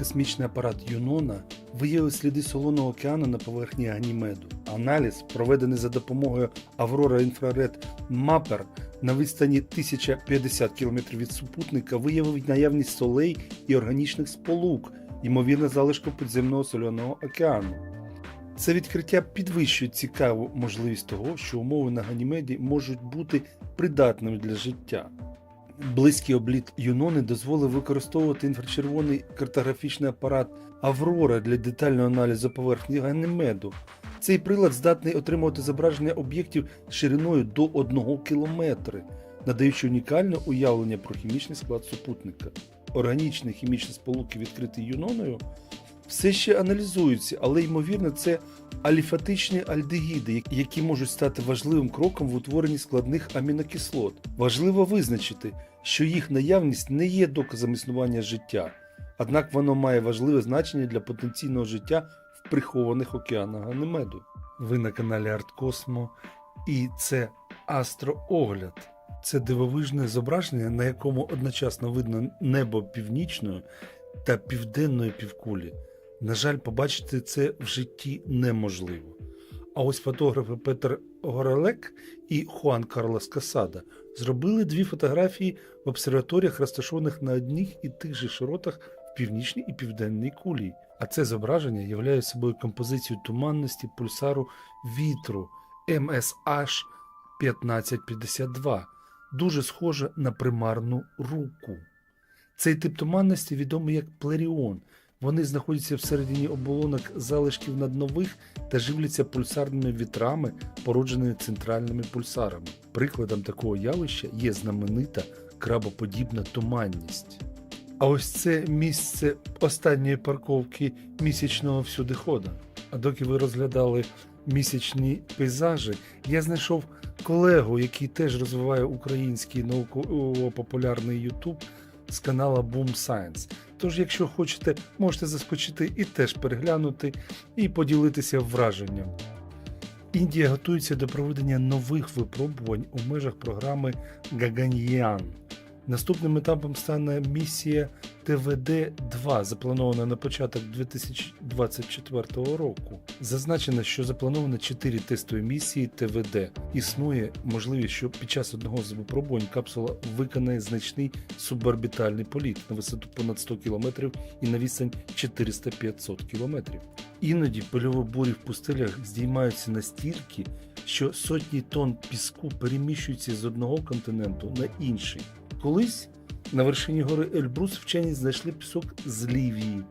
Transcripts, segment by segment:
космічний апарат Юнона виявив сліди солоного океану на поверхні Ганімеду. Аналіз, проведений за допомогою Аврора інфраред Мапер на відстані 1050 км від супутника, виявив наявність солей і органічних сполук, ймовірно, залишку підземного соляного океану. Це відкриття підвищує цікаву можливість того, що умови на Ганімеді можуть бути придатними для життя. Близький обліт Юнони дозволив використовувати інфрачервоний картографічний апарат Аврора для детального аналізу поверхні Ганімеду. Цей прилад здатний отримувати зображення об'єктів шириною до 1 кілометри, надаючи унікальне уявлення про хімічний склад супутника. Органічні хімічні сполуки, відкриті Юноною, все ще аналізуються, але ймовірно, це аліфатичні альдегіди, які можуть стати важливим кроком в утворенні складних амінокислот. Важливо визначити, що їх наявність не є доказом існування життя, однак воно має важливе значення для потенційного життя в прихованих океанах Ганемеду. Ви на каналі Арткосмо, і це Астроогляд. Це дивовижне зображення, на якому одночасно видно небо північної та південної півкулі. На жаль, побачити це в житті неможливо. А ось фотографи Петер Горелек і Хуан Карлос Касада зробили дві фотографії в обсерваторіях, розташованих на одних і тих же широтах в північній і південній кулі. А це зображення являє собою композицію туманності пульсару вітру MSH 1552, дуже схоже на примарну руку. Цей тип туманності відомий як плеріон. Вони знаходяться всередині оболонок залишків наднових та живляться пульсарними вітрами, породженими центральними пульсарами. Прикладом такого явища є знаменита крабоподібна туманність. А ось це місце останньої парковки місячного всюдихода. А доки ви розглядали місячні пейзажі, я знайшов колегу, який теж розвиває український науково-популярний Ютуб з канала Boom Science. Тож, якщо хочете, можете заскочити і теж переглянути і поділитися враженням. Індія готується до проведення нових випробувань у межах програми Гаганьян. Наступним етапом стане місія ТВД-2, запланована на початок 2024 року. Зазначено, що заплановано 4 тестові місії ТВД. Існує можливість, що під час одного з випробувань капсула виконає значний суборбітальний політ на висоту понад 100 км і на відстань 400-500 км. Іноді польові бурі в пустелях здіймаються настільки, що сотні тонн піску переміщуються з одного континенту на інший. Колись на вершині гори Ельбрус вчені знайшли пісок з Лівії,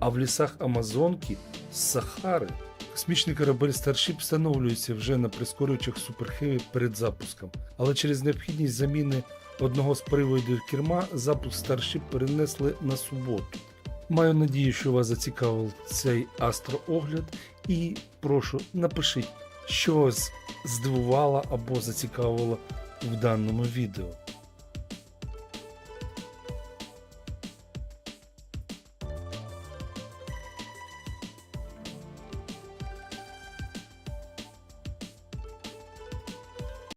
а в лісах Амазонки з Сахари. Космічний корабель Starship встановлюється вже на прискорювачах Суперхеві перед запуском, але через необхідність заміни одного з приводів керма запуск Starship перенесли на суботу. Маю надію, що вас зацікавив цей астроогляд, і прошу напишіть, що вас здивувало або зацікавило в даному відео.